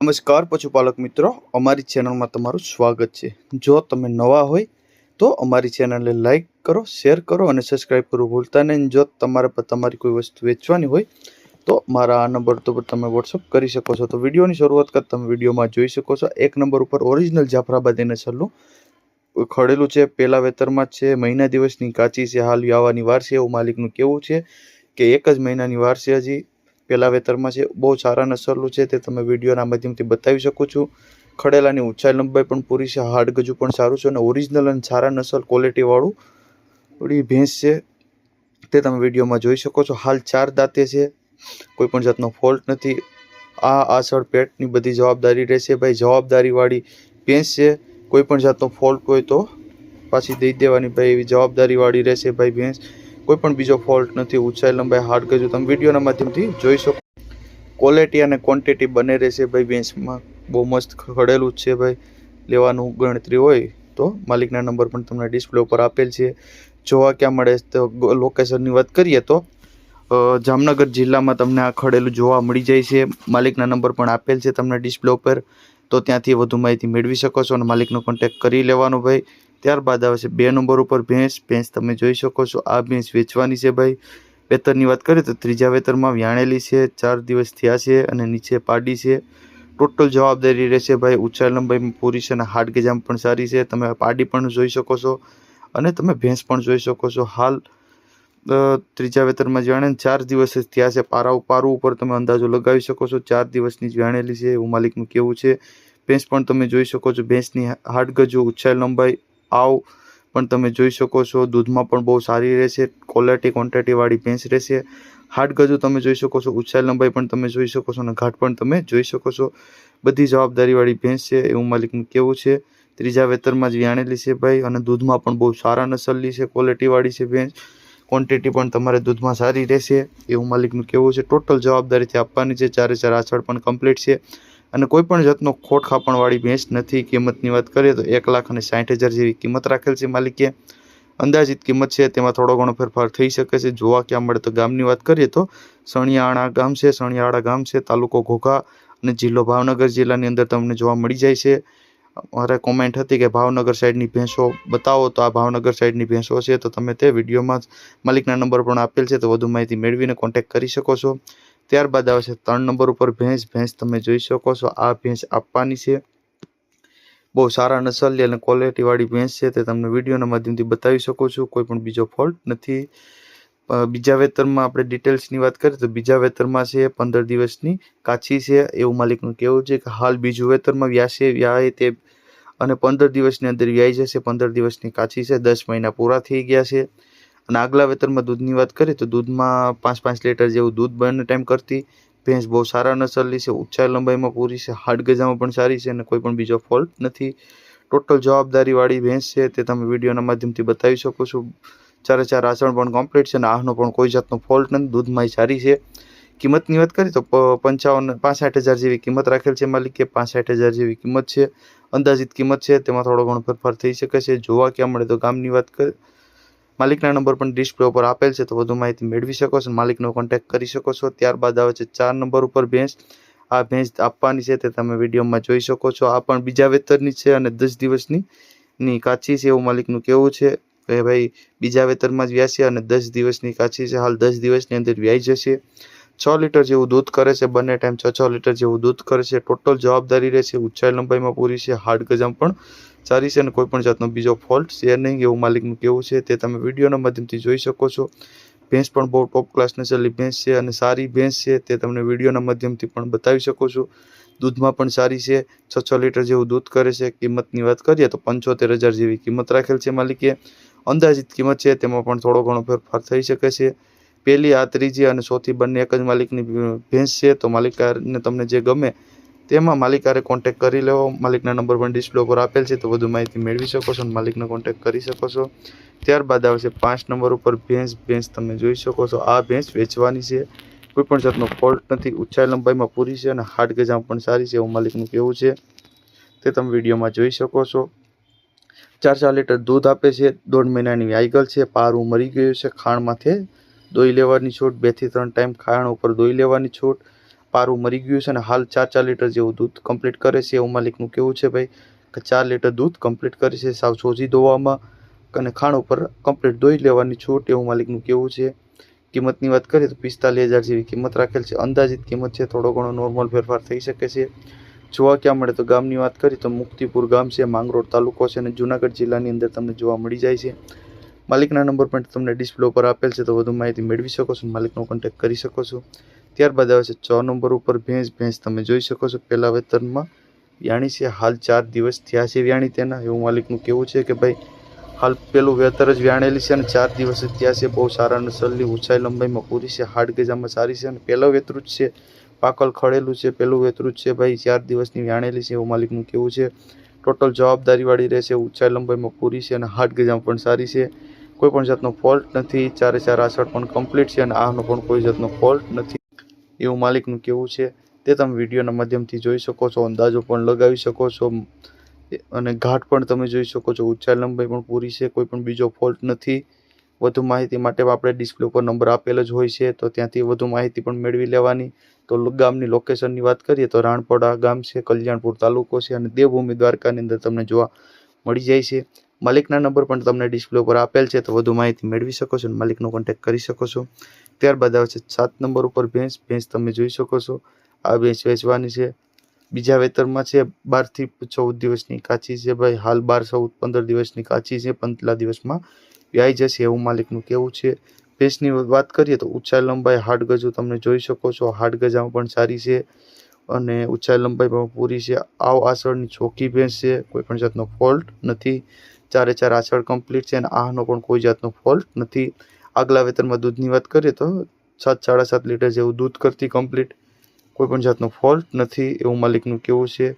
નમસ્કાર પશુપાલક મિત્રો. અમારી ચેનલમાં તમારું સ્વાગત છે. જો તમે નવા હોય, તો અમારી ચેનલને લાઇક કરો, શેર કરો અને સબસ્ક્રાઈબ કરવું ભૂલતા નહીં. જો તમારે તમારી કોઈ વસ્તુ વેચવાની હોય, તો મારા આ નંબર ઉપર તમે વોટ્સઅપ કરી શકો છો. તો વિડીયોની શરૂઆત કરતા તમે વિડીયોમાં જોઈ શકો છો. એક નંબર ઉપર ઓરિજિનલ જાફરાબાદીને છેલ્લું ખડેલું છે. પહેલાં વેતરમાં છે. મહિના દિવસની કાચી છે. હાલ આવવાની વાર છે. એવું માલિકનું કેવું છે કે એક જ મહિનાની વાર છે હજી. પહેલા વેતરમાં છે, બહુ સારા નસરલું છે તે તમે વિડીયોના માધ્યમથી બતાવી શકો છો. ખડેલાની ઊંચાઈ લંબાઈ પણ પૂરી છે, હાડ ગજુ પણ સારું છે અને ઓરિજિનલ અને સારા નસલ ક્વોલિટીવાળું થોડી ભેંસ છે તે તમે વિડીયોમાં જોઈ શકો છો. હાલ ચાર દાંતે છે, કોઈ પણ જાતનો ફોલ્ટ નથી. આ આસળ પેટની બધી જવાબદારી રહેશે ભાઈ. જવાબદારીવાળી ભેંસ છે, કોઈ પણ જાતનો ફોલ્ટ હોય તો પાછી દઈ દેવાની ભાઈ. એવી જવાબદારીવાળી રહેશે ભાઈ ભેંસ. કોઈ પણ બીજો ફોલ્ટ નથી, ઊંચાઈ લંબાઈ હાર્ડ ગજુ તમે વિડીયોના માધ્યમથી જોઈ શકો. ક્વોલિટી અને ક્વોન્ટિટી બંને રહેશે ભાઈ બેન્ચમાં બહુ મસ્ત ખડેલું છે ભાઈ. લેવાનું ગણતરી હોય તો માલિકના નંબર પણ તમને ડિસ્પ્લે ઉપર આપેલ છે. જોવા ક્યાં મળે તો લોકેશનની વાત કરીએ તો જામનગર જિલ્લામાં તમને આ ખડેલું જોવા મળી જાય છે. માલિકના નંબર પણ આપેલ છે તમને ડિસ્પ્લે ઉપર. તો ત્યાંથી વધુ માહિતી મેળવી શકો છો અને માલિકનો કોન્ટેક્ટ કરી લેવાનો ભાઈ. ત્યારબાદ આવે છે બે નંબર ઉપર ભેંસ. ભેંસ તમે જોઈ શકો છો, આ ભેંસ વેચવાની છે ભાઈ. વેતરની વાત કરીએ તો ત્રીજા વેતરમાં વ્યાણેલી છે, ચાર દિવસ થયા છે અને નીચે પાડી છે. ટોટલ જવાબદારી રહેશે ભાઈ ઊંચા લંબાઈમાં પૂરી છે અને હાડ ગજામ પણ સારી છે. તમે પાડી પણ જોઈ શકો છો અને તમે ભેંસ પણ જોઈ શકો છો. હાલ ત્રીજા વેતરમાં જાણે ચાર દિવસ થયા છે. પારા પારું ઉપર તમે અંદાજો લગાવી શકો છો. ચાર દિવસની જ વ્યાણેલી છે. એવું માલિકનું કેવું છે. ભેંસ પણ તમે જોઈ શકો છો. ભેંસની હાડગજો ઊંચાઈ લંબાઈ આવ. પણ તમે જોઈ શકો છો, દૂધમાં પણ બહુ સારી રહેશે ક્વોલિટી ક્વોન્ટિટીવાળી ભેંસ રહેશે. હાડ ગજુ તમે જોઈ શકો છો ઉછાઈ લંબાઈ પણ તમે જોઈ શકો છો અને ઘાટ પણ તમે જોઈ શકો છો. બધી જવાબદારીવાળી ભેંસ છે, એવું માલિકનું કેવું છે. ત્રીજા વેતરમાં જ વ્યાણેલી છે ભાઈ અને દૂધમાં પણ બહુ સારા નસલની છે ક્વોલિટીવાળી છે ભેંસ. ક્વોન્ટિટી પણ તમારે દૂધમાં સારી રહેશે, એવું માલિકનું કેવું છે. ટોટલ જવાબદારીથી આપવાની છે ચારે ચાર આછળ પણ કમ્પ્લીટ છે. અને કોઈ પણ જાતનો ખોટ ખાપણવાળી ભેંસ નથી, કિંમતની વાત કરીએ તો એક લાખ અને સાઠ હજાર જેવી કિંમત રાખેલ છે માલિકે. અંદાજિત કિંમત છે, તેમાં થોડો ઘણો ફેરફાર થઈ શકે છે. જોવા ક્યાં મળે તો ગામની વાત કરીએ તો સણિયાણા ગામ છે, સણિયાળા ગામ છે, તાલુકો ઘોઘા અને જિલ્લો ભાવનગર જિલ્લાની અંદર તમને જોવા મળી જાય છે. મારે કોમેન્ટ હતી કે ભાવનગર સાઈડની ભેંસો બતાવો તો આ ભાવનગર સાઈડની ભેંસો છે તો તમે તે વિડીયોમાં માલિકના નંબર પણ આપેલ છે તો વધુ માહિતી મેળવીને કોન્ટેક્ટ કરી શકો છો. ત્યારબાદ આવે છે ત્રણ નંબર ઉપર ભેંસ. ભેંસ તમે જોઈ શકો છો, આ ભેંસ આપવાની છે. બહુ સારા નસલની અને ક્વોલિટીવાળી ભેંસ છે, તે તમને વિડીયોના માધ્યમથી બતાવી શકો છો. કોઈ પણ બીજો ફોલ્ટ નથી. બીજા વેતરમાં આપણે ડિટેલ્સની વાત કરીએ તો બીજા વેતરમાં છે, પંદર દિવસની કાચી છે. એવું માલિકનું કહેવું છે કે હાલ બીજું વેતરમાં વ્યાસે, વ્યાય તે અને પંદર દિવસની અંદર વ્યાય જશે. પંદર દિવસની કાચી છે, દસ મહિના પૂરા થઈ ગયા છે. અને આગલા વેતરમાં દૂધની વાત કરીએ તો દૂધમાં પાંચ પાંચ લીટર જેવું દૂધ બંને ટાઈમ કરતી. ભેંસ બહુ સારા નસલની છે, ઊંચાઈ લંબાઈમાં પૂરી છે, હાડ ગજામાં પણ સારી છે અને કોઈ પણ બીજો ફોલ્ટ નથી. ટોટલ જવાબદારીવાળી ભેંસ છે, તે તમે વિડીયોના માધ્યમથી બતાવી શકો છો. ચારે ચાર આચરણ પણ કમ્પ્લીટ છે અને આહનો પણ કોઈ જાતનો ફોલ્ટ નથી દૂધમાં સારી છે. કિંમતની વાત કરીએ તો પંચાવન, પાસઠ હજાર જેવી કિંમત રાખેલ છે માલિકે, પાસઠ હજાર જેવી કિંમત છે. અંદાજિત કિંમત છે, તેમાં થોડો ઘણો ફેરફાર થઈ શકે છે. જોવા ક્યાં મળે તો ગામની વાત કરીએ માલિકના નંબર પણ ડિસ્પ્લે ઉપર આપેલ છે, તો વધુ માહિતી મેળવી શકો છો માલિકનો કોન્ટેક્ટ કરી શકો છો. ત્યારબાદ આવે છે ચાર નંબર ઉપર ભેંસ. આ ભેંસ આપવાની છે, તે તમે વિડીયોમાં જોઈ શકો છો. આ પણ બીજા વેતરની છે અને દસ દિવસની ની કાચી છે, એવું માલિકનું કેવું છે. કે ભાઈ, બીજા વેતરમાં જ વ્યાસી અને દસ દિવસની કાચી છે. હાલ દસ દિવસની અંદર વ્યાઈ જશે. છ લીટર જેવું દૂધ કરે છે, બંને ટાઈમ છ છ લીટર જેવું દૂધ કરે છે. ટોટલ જવાબદારી રહેશે ઉચ્ચાઈ લંબાઈમાં પૂરી છે. હાડ ગજામ પણ સારી છે અને કોઈ પણ જાતનો બીજો ફોલ્ટ છે નહીં, એવું માલિકનું કેવું છે. તે તમે વિડીયોના માધ્યમથી જોઈ શકો છો. ભેંસ પણ બહુ ટોપ ક્લાસ નસલની ભેંસ છે અને સારી ભેંસ છે. તે તમને વિડીયોના માધ્યમથી પણ બતાવી શકો છો. દૂધમાં પણ સારી છે. છ છ લીટર જેવું દૂધ કરે છે. કિંમતની વાત કરીએ તો પંચોતેર હજાર જેવી કિંમત રાખેલ છે માલિકે. અંદાજિત કિંમત છે, તેમાં પણ થોડો ઘણો ફેરફાર થઈ શકે છે. પહેલી, આ ત્રીજી અને ચોથી બંને એક જ માલિકની ભેંસ છે. તો માલિકાને તમને જે ગમે તેમાં માલિકારે કોન્ટેક્ટ કરી લેવો માલિકના નંબર પણ ડિસ્પ્લે ઉપર આપેલ છે, તો વધુ માહિતી મેળવી શકો છો અને માલિકનો કોન્ટેક્ટ કરી શકો છો. ત્યારબાદ આવશે પાંચ નંબર ઉપર ભેંસ. ભેંસ તમે જોઈ શકો છો. આ ભેંસ વેચવાની છે. કોઈ પણ જાતનો ફોલ્ટ નથી. ઊંચાઈ લંબાઈમાં પૂરી છે અને હાડ ગજામ પણ સારી છે એવું માલિકનું કેવું છે. તે તમે વિડીયોમાં જોઈ શકો છો. ચાર ચાર લીટર દૂધ આપે છે. દોઢ મહિનાની આઈગલ છે. પારું મરી ગયું છે. ખાણમાંથી માથે દોઈ લેવાની છૂટ. બેથી ત્રણ ટાઈમ ખાણ ઉપર દોઈ લેવાની છૂટ. પારું મરી ગયું છે અને હાલ ચાર ચાર લીટર જેવું દૂધ કમ્પ્લીટ કરે છે. એવું માલિકનું કેવું છે ભાઈ કે ચાર લીટર દૂધ કમ્પ્લીટ કરે છે. સાવ સોજી દોવામાં અને ખાણ ઉપર કમ્પ્લીટ દોઈ લેવાની છૂટ એવું માલિકનું કેવું છે. કિંમતની વાત કરીએ તો પિસ્તાલીસ હજાર જેવી કિંમત રાખેલ છે. અંદાજિત કિંમત છે, થોડો ઘણો નોર્મલ ફેરફાર થઈ શકે છે. જોવા ક્યાં મળે તો ગામની વાત કરીએ તો મુક્તિપુર ગામ છે, માંગરોળ તાલુકો છે અને જુનાગઢ જિલ્લાની અંદર તમને જોવા મળી જાય છે. માલિકના નંબર પણ તમને ડિસ્પ્લે ઉપર આપેલ છે. તો વધુ માહિતી મેળવી શકો છો માલિકનો કોન્ટેક્ટ કરી શકો છો. ત્યારબાદ આવે છે, છ નંબર ઉપર ભેંસ ભેંસ તમે જોઈ શકો છો પહેલાં વેતનમાં. વ્યાણી છે, હાલ ચાર દિવસ થયા છે વ્યાણી તેના. એવું માલિકનું કેવું છે કે ભાઈ, હાલ પેલું વેતર જ વ્યાણેલી છે અને ચાર દિવસ જ થયા છે, બહુ સારા નસલની ઊંચાઈ લંબાઈમાં પૂરી છે, હાડ ગજામાં સારી છે અને પહેલાં વેતરું જ છે, પાકલ ખડેલું છે, પેલું વેતરું જ છે, ભાઈ, ચાર દિવસની વ્યાણેલી છે એવું માલિકનું કેવું છે. ટોટલ જવાબદારીવાળી રહેશે, ઊંચાઈ લંબાઈમાં પૂરી છે અને હાડ ગજામાં પણ સારી છે. કોઈ પણ જાતનો ફોલ્ટ નથી, ચારે ચાર આસળ પણ કમ્પ્લીટ છે અને આનો પણ કોઈ જાતનો ફોલ્ટ નથી. એવું માલિકનું કેવું છે તે તમે વિડીયોના માધ્યમથી જોઈ શકો છો, અંદાજો પણ લગાવી શકો છો અને ઘાટ પણ તમે જોઈ શકો છો. ઊંચાઈ લંબાઈ પણ પૂરી છે, કોઈ પણ બીજો ફોલ્ટ નથી. વધુ માહિતી માટે આપણે ડિસ્પ્લે ઉપર નંબર આપેલ જ હોય છે, તો ત્યાંથી વધુ માહિતી પણ મેળવી લેવાની. તો ગામની લોકેશનની વાત કરીએ તો રાણપડા ગામ છે, કલ્યાણપુર તાલુકો છે, અને દેવભૂમિ દ્વારકાની અંદર તમને જોવા મળી જાય છે. માલિકના નંબર પણ તમને ડિસ્પ્લે ઉપર આપેલ છે, તો વધુ માહિતી મેળવી શકો છો અને માલિકનો કોન્ટેક્ટ કરી શકો છો. ત્યારબાદ આવે છે સાત નંબર ઉપર ભેંસ ભેંસ તમે જોઈ શકો છો. આ ભેંસ વેચવાની છે. બીજા વેતરમાં છે, બારથી ચૌદ દિવસની કાચી છે ભાઈ. હાલ બાર, ચૌદ, પંદર દિવસની કાચી છે પંતલા દિવસમાં વ્યાઈ જશે એવું માલિકનું કેવું છે. ભેંસની વાત કરીએ તો ઊંચાઈ લંબાઈ, હાડ ગજુ તમે જોઈ શકો છો. હાડ પણ સારી છે અને ઊંચાઈ લંબાઈ પણ પૂરી છે. આવ આસળની ચોખ્ખી ભેંસ છે, કોઈ પણ જાતનો ફોલ્ટ નથી. ચારે ચાર આછળ કમ્પ્લીટ છે અને આનો પણ કોઈ જાતનો ફોલ્ટ નથી. આગલા વેતનમાં દૂધની વાત કરીએ તો સાત, સાડા સાત લીટર જેવું દૂધ કરતી કમ્પ્લીટ કોઈ પણ જાતનો ફોલ્ટ નથી એવું માલિકનું કેવું છે.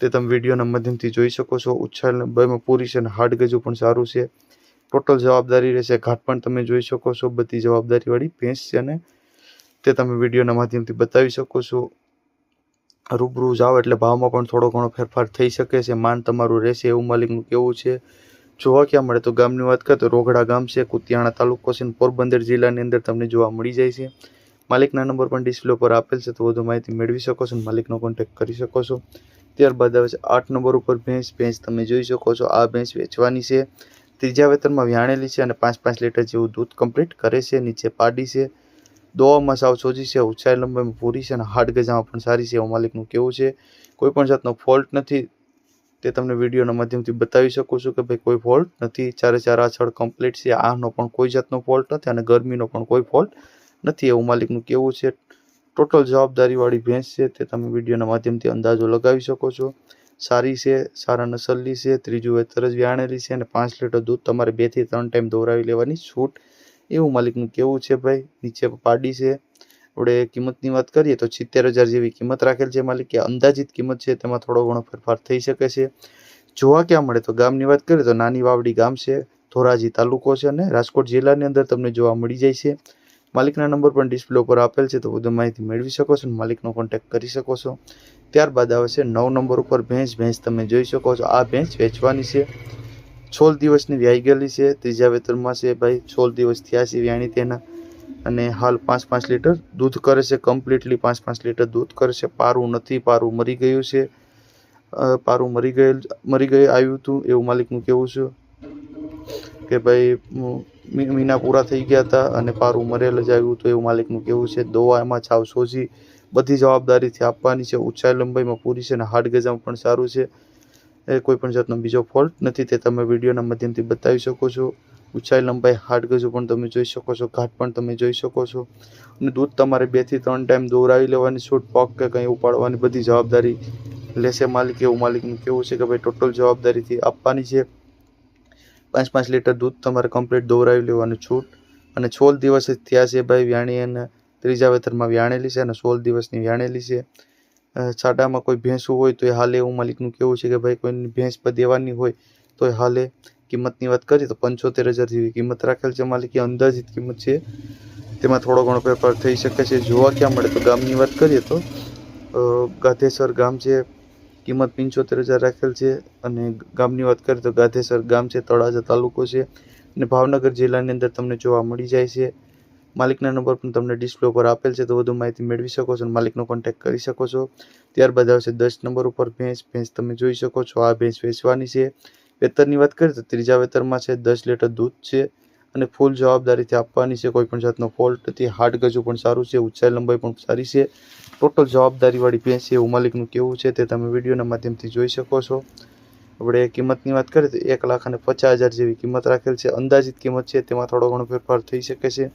તે તમે વિડીયોના માધ્યમથી જોઈ શકો છો. ઉછાળ ભયમાં પૂરી છે અને હાડ ગજુ પણ સારું છે. ટોટલ જવાબદારી રહેશે. ઘાટ પણ તમે જોઈ શકો છો. બધી જવાબદારીવાળી ભેંસ છે અને તે તમે વિડીયોના માધ્યમથી બતાવી શકો છો. રૂબરૂ જાઓ એટલે ભાવમાં પણ થોડો ઘણો ફેરફાર થઈ શકે છે. માન તમારું રહેશે એવું માલિકનું કેવું છે. જોવા ક્યાં મળે તો ગામની વાત કરીએ તો રોઘડા ગામ છે, કુતિયાણા તાલુકો છે પોરબંદર જિલ્લાની અંદર તમને જોવા મળી જાય છે. માલિકના નંબર પણ ડિસ્પ્લે પર આપેલ છે, તો વધુ માહિતી મેળવી શકો છો માલિકનો કોન્ટેક્ટ કરી શકો છો. ત્યારબાદ આવે છે, આઠ નંબર ઉપર ભેંસ ભેંસ તમે જોઈ શકો છો, આ ભેંસ વેચવાની છે. ત્રીજા વેતરમાં વ્યાણેલી છે અને પાંચ પાંચ લીટર જેવું દૂધ કમ્પ્લીટ કરે છે, નીચે પાડી છે. દોવામાં સાવ સોજી છે ઊંચાઈ લંબાઈમાં પૂરી છે અને હાડ ગજામાં પણ સારી છે, એવું માલિકનું કેવું છે. કોઈ પણ જાતનો ફોલ્ટ નથી, તે તમને વિડીયોના માધ્યમથી બતાવી શકું છું કે ભાઈ કોઈ ફોલ્ટ નથી. ચારે ચાર આછળ કમ્પ્લીટ છે, આનો પણ કોઈ જાતનો ફોલ્ટ નથી અને ગરમીનો પણ કોઈ ફોલ્ટ નથી, એવું માલિકનું કેવું છે. ટોટલ જવાબદારીવાળી ભેંસ છે, તે તમે વિડીયોના માધ્યમથી અંદાજો લગાવી શકો છો. સારી છે, સારા નસલની છે, ત્રીજું વેતર જ વ્યાણેલી છે અને પાંચ લીટર દૂધ તમારે બેથી ત્રણ ટાઈમ દોરાવી લેવાની છૂટ એવું માલિકનું કેવું છે ભાઈ? નીચે પાડી છે. આપણે કિંમતની વાત કરીએ તો સિત્તેર હજાર જેવી કિંમત રાખેલ છે માલિકે. અંદાજિત કિંમત છે, તેમાં થોડો ઘણો ફેરફાર થઈ શકે છે. જોવા ક્યાં મળે તો ગામની વાત કરીએ તો નાની વાવડી ગામ છે, ધોરાજી તાલુકો છે અને રાજકોટ જિલ્લાની અંદર તમને જોવા મળી જાય છે. માલિકના નંબર પણ ડિસ્પ્લે ઉપર આપેલ છે, તો વધુ માહિતી મેળવી શકો છો અને માલિકનો કોન્ટેક્ટ કરી શકો છો. ત્યારબાદ આવે છે નવ નંબર ઉપર ભેંસ. ભેંસ તમે જોઈ શકો છો. આ ભેંસ વેચવાની છે. સોળ દિવસની વ્યાઈ ગયેલી છે. ત્રીજા વેતરમાં છે ભાઈ, સોળ દિવસ થયા છે વ્યાણી તેના. અને હાલ પાંચ પાંચ લીટર દૂધ કરે છે કમ્પ્લીટલી પાંચ પાંચ લીટર દૂધ કરે છે. પારું નથી, પારું મરી ગયું છે. પારું મરી ગયેલ, મરી ગયું આવ્યું હતું એવું માલિકનું કહેવું છે કે ભાઈ મહિના પૂરા થઈ ગયા હતા અને પારું મરેલ જ આવ્યું હતું એવું માલિકનું કહેવું છે. દવા એમાં છાવ સોજી, બધી જવાબદારીથી આપવાની છે. ઊંચાઈ લંબાઈમાં પૂરી છે અને હાડ ગજામાં પણ સારું છે. કોઈ પણ જાતનો બીજો ફોલ્ટ નથી, તે તમે વિડીયોના માધ્યમથી બતાવી શકો છો. ઊંચાઈ લંબાઈ, હાડ ગજુ પણ તમે જોઈ શકો છો, ઘાટ પણ તમે જોઈ શકો છો. અને દૂધ તમારે બેથી ત્રણ ટાઈમ દોરાવી લેવાની, છૂટ પગ કે કંઈ ઉપાડવાની બધી જવાબદારી લેશે માલિક, એવું માલિકનું કેવું છે કે ભાઈ ટોટલ જવાબદારીથી આપવાની છે. પાંચ પાંચ લીટર દૂધ તમારે કમ્પ્લીટ દોરાવી લેવાની છૂટ. અને સોળ દિવસ થયા છે ભાઈ વ્યાણી અને ત્રીજા વેતરમાં વ્યાણેલી છે અને સોળ દિવસની વ્યાણેલી છે. છાડામાં કોઈ ભેંસું હોય તો એ હાલે એવું માલિકનું કેવું છે કે ભાઈ કોઈની ભેંસ પર દેવાની હોય તો એ હાલે. કિંમતની વાત કરીએ તો પંચોતેર હજાર જેવી કિંમત રાખેલ છે માલિકી. અંદાજિત કિંમત છે. તેમાં થોડો ઘણો ફેરફાર થઈ શકે છે. જોવા ક્યાં મળે તો ગામની વાત કરીએ તો ગાધેસર ગામ છે. કિંમત પંચોતેર હજાર રાખેલ છે અને ગામની વાત કરીએ તો ગાધેસર ગામ છે, તળાજા તાલુકો છે. અને ભાવનગર જિલ્લાની અંદર તમને જોવા મળી જાય છે. માલિકના નંબર પણ તમને ડિસ્પ્લે ઉપર આપેલ છે, તો વધુ માહિતી મેળવી શકો છો માલિકનો કોન્ટેક્ટ કરી શકો છો. ત્યારબાદ આવશે દસ નંબર ઉપર ભેંસ. ભેંસ તમે જોઈ શકો છો, આ ભેંસ વેચવાની છે. વેતરની વાત કરીએ તો ત્રીજા વેતરમાં છે, દસ લીટર દૂધ છે અને ફૂલ જવાબદારીથી આપવાની છે, કોઈ પણ જાતનો ફોલ્ટ નથી. હાડ ગજુ પણ સારું છે, ઊંચાઈ લંબાઈ પણ સારી છે. ટોટલ જવાબદારીવાળી ભેંસ છે, એવું માલિકનું કેવું છે તે તમે વિડીયોના માધ્યમથી જોઈ શકો છો. આપણે કિંમતની વાત કરીએ તો એક લાખ અને પચાસ હજાર જેવી કિંમત રાખેલ છે. અંદાજિત કિંમત છે, તેમાં થોડો ઘણો ફેરફાર થઈ શકે છે.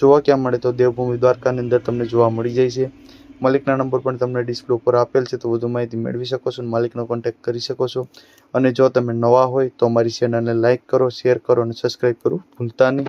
જોવા ક્યાં મળે તો દેવભૂમિ દ્વારકાની અંદર તમને જોવા મળી જાય છે. માલિકના નંબર પણ તમને ડિસ્પ્લે ઉપર આપેલ છે, તો વધુ માહિતી મેળવી શકો છો માલિકનો કોન્ટેક્ટ કરી શકો છો. અને જો તમે નવા હોય તો અમારી ચેનલને લાઇક કરો શેર કરો અને સબસ્ક્રાઈબ કરવું ભૂલતા નહીં.